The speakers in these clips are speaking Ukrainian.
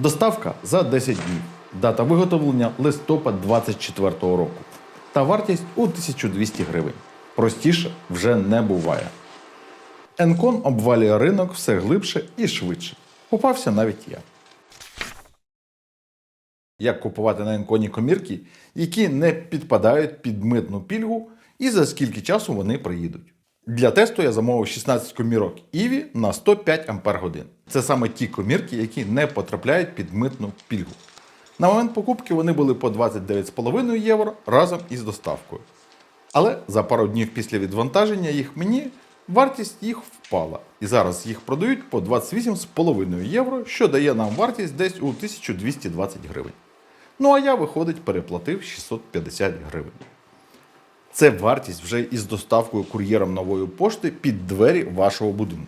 Доставка за 10 днів. Дата виготовлення листопад 24 року. Та вартість у 1200 гривень. Простіше вже не буває. Енкон обвалює ринок все глибше і швидше. Попався навіть я. Як купувати на Енконі комірки, які не підпадають під митну пільгу, і за скільки часу вони приїдуть. Для тесту я замовив 16 комірок Іві на 105 Ампер Це саме ті комірки, які не потрапляють під митну пільгу. На момент покупки вони були по 29,5 євро разом із доставкою. Але за пару днів після відвантаження їх мені вартість їх впала. І зараз їх продають по 28,5 євро, що дає нам вартість десь у 1220 гривень. Ну а я, виходить, переплатив 650 гривень. Це вартість вже із доставкою кур'єром нової пошти під двері вашого будинку.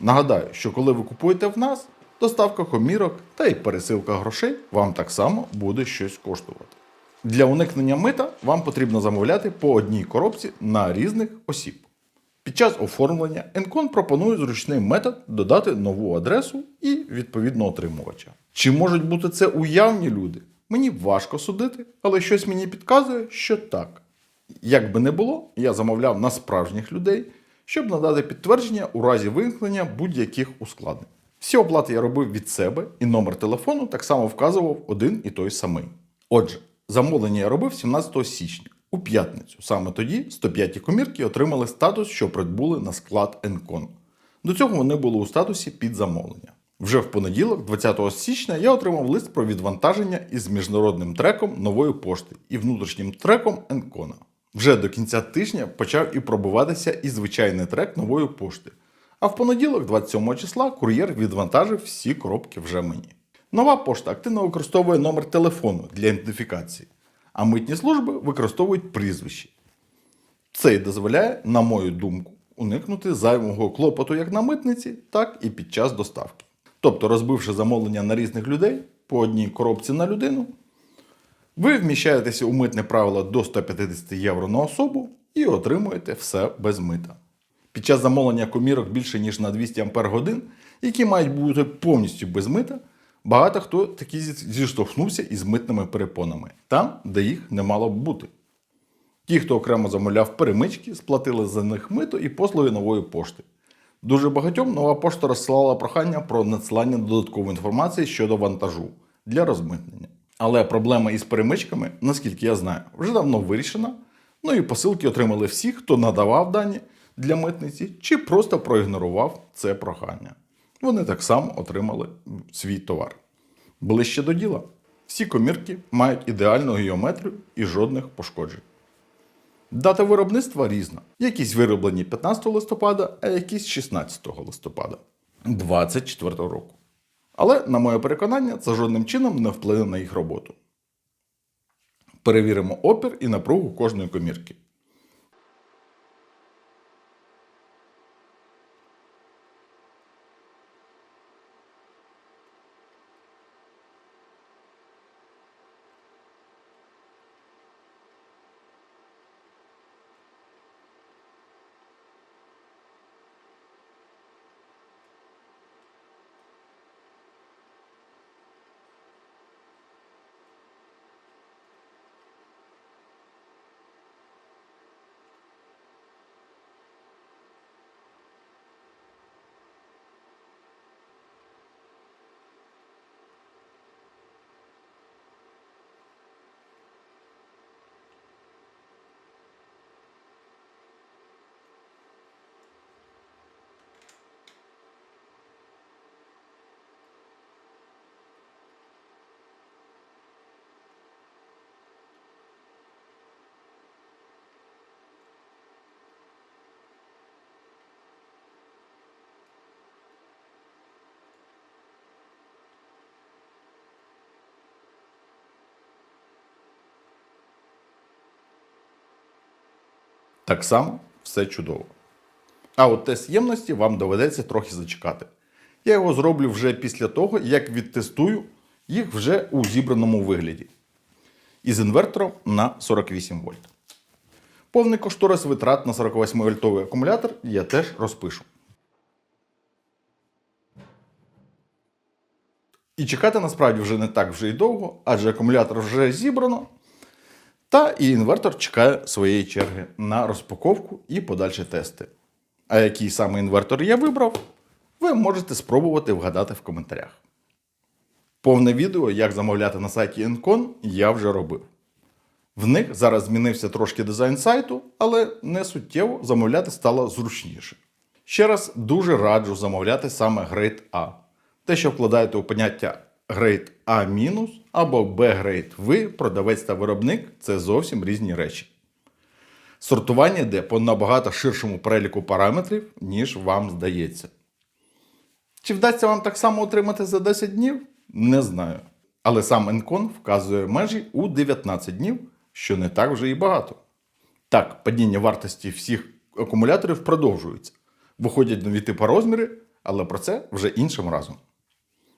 Нагадаю, що коли ви купуєте в нас, доставка комірок та й пересилка грошей вам так само буде щось коштувати. Для уникнення мита вам потрібно замовляти по одній коробці на різних осіб. Під час оформлення Encon пропонує зручний метод додати нову адресу і відповідно отримувача. Чи можуть бути це уявні люди? Мені важко судити, але щось мені підказує, що так. Як би не було, я замовляв на справжніх людей, щоб надати підтвердження у разі виникнення будь-яких ускладнень. Всі оплати я робив від себе, і номер телефону так само вказував один і той самий. Отже, замовлення я робив 17 січня, у п'ятницю. Саме тоді 105-ті комірки отримали статус, що прибули на склад Енкон. До цього вони були у статусі під замовлення. Вже в понеділок, 20 січня, я отримав лист про відвантаження із міжнародним треком нової пошти і внутрішнім треком Енкона. Вже до кінця тижня почав і пробиватися і звичайний трек нової пошти. А в понеділок, 27 числа, кур'єр відвантажив всі коробки вже мені. Нова пошта активно використовує номер телефону для ідентифікації, а митні служби використовують прізвище. Це й дозволяє, на мою думку, уникнути зайвого клопоту як на митниці, так і під час доставки. Тобто, розбивши замовлення на різних людей по одній коробці на людину, ви вміщаєтеся у митне правило до 150 євро на особу і отримуєте все без мита. Під час замовлення комірок більше ніж на 200 Ампер годин, які мають бути повністю без мита, багато хто таки зіштовхнувся із митними перепонами, там, де їх не мало б бути. Ті, хто окремо замовляв перемички, сплатили за них мито і послуги нової пошти. Дуже багатьом нова пошта розсилала прохання про надсилання додаткової інформації щодо вантажу для розмитнення. Але проблема із перемичками, наскільки я знаю, вже давно вирішена. Ну і посилки отримали всі, хто надавав дані для митниці чи просто проігнорував це прохання. Вони так само отримали свій товар. Ближче до діла. Всі комірки мають ідеальну геометрію і жодних пошкоджень. Дата виробництва різна. Якісь вироблені 15 листопада, а якісь 16 листопада 2024 року. Але, на моє переконання, це жодним чином не вплине на їх роботу. Перевіримо опір і напругу кожної комірки. Так само все чудово. А от тест ємності вам доведеться трохи зачекати. Я його зроблю вже після того, як відтестую їх вже у зібраному вигляді. Із інвертором на 48 вольт. Повний кошторис витрат на 48 вольтовий акумулятор я теж розпишу. І чекати насправді вже не так вже й довго, адже акумулятор вже зібрано. Та і інвертор чекає своєї черги на розпаковку і подальші тести. А який саме інвертор я вибрав, ви можете спробувати вгадати в коментарях. Повне відео, як замовляти на сайті Encon, я вже робив. В них зараз змінився трошки дизайн сайту, але не суттєво замовляти стало зручніше. Ще раз дуже раджу замовляти саме Grade A. Те, що вкладаєте у поняття Grade A- або B-Grade ви, продавець та виробник це зовсім різні речі. Сортування йде по набагато ширшому переліку параметрів, ніж вам здається. Чи вдасться вам так само отримати за 10 днів? Не знаю. Але сам Encon вказує межі у 19 днів, що не так вже і багато. Так, падіння вартості всіх акумуляторів продовжується. Виходять нові типи розміри, але про це вже іншим разом.